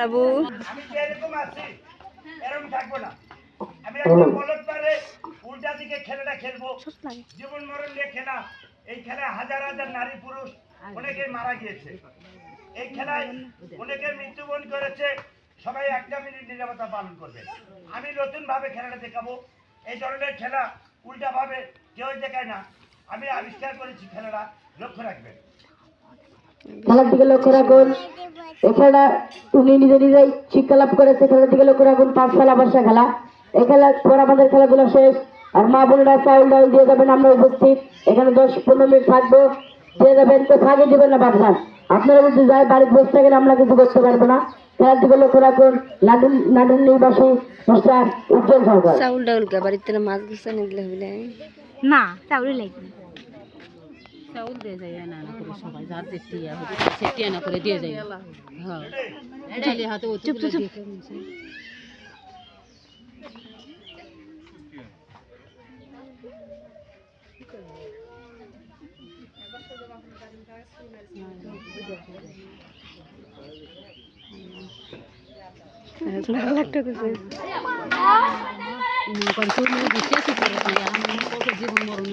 বাবু। আমি এরকম থাকব না। আমি একটা বলদ পারে উল্টা দিকে খেলাটা খেলব। জীবন মরণ নিয়ে খেলা। এই খেলায় হাজার হাজার নারী পুরুষ অনেকে মারা গিয়েছে। এই খেলায় অনেকের মৃত্যুবরণ করেছে। সবাই একটা মিনিট নিরাপত্তা পালন করবে। আমি নতুন ভাবে খেলাটা দেখাবো। এই ধরনের খেলা উল্টা ভাবে কেউ দেখায় না। আমি আবিষ্কার করেছি খেলাটা। লক্ষ্য রাখবেন। খেলার দিকে লক্ষ্য রাখুন। খেলা উনি নিজে নিজেই শিক্ষা লাভ করেছে খেলার দিকে লক্ষ্য রাখুন পাঁচশালা বাসা খেলা। এই খেলার পর আমাদের খেলাধুলা শেষ। আর মা বোনেরা চাউল ডাউল দিয়ে যাবেন আমরা উপস্থিত। এখানে দশ পনেরো মিনিট থাকব। দিয়ে যাবেন তো ফাঁকে দেবেন না বাবসান আপনারা যদি যায় বাড়িতে বসে থাকেন আমরা কিছু করতে পারব না। খেলার দিকে লক্ষ্য রাখুন। নাটুন নাটুন নির্বাসী মিস্টার উজ্জ্বল সরকার। চাউল ডাউল কে বাড়িতে মাছ গুছা নিলে হইলে? না চাউলে লাগবে। চাউল দিয়ে যায় না না করে সবাই যার যে টিয়া হবে সে টিয়া না করে দিয়ে যায় হ্যাঁ খালি হাতে চুপ চুপ একটা কিছু তুমি বিশ্বাস করে আমি জীবন মরণ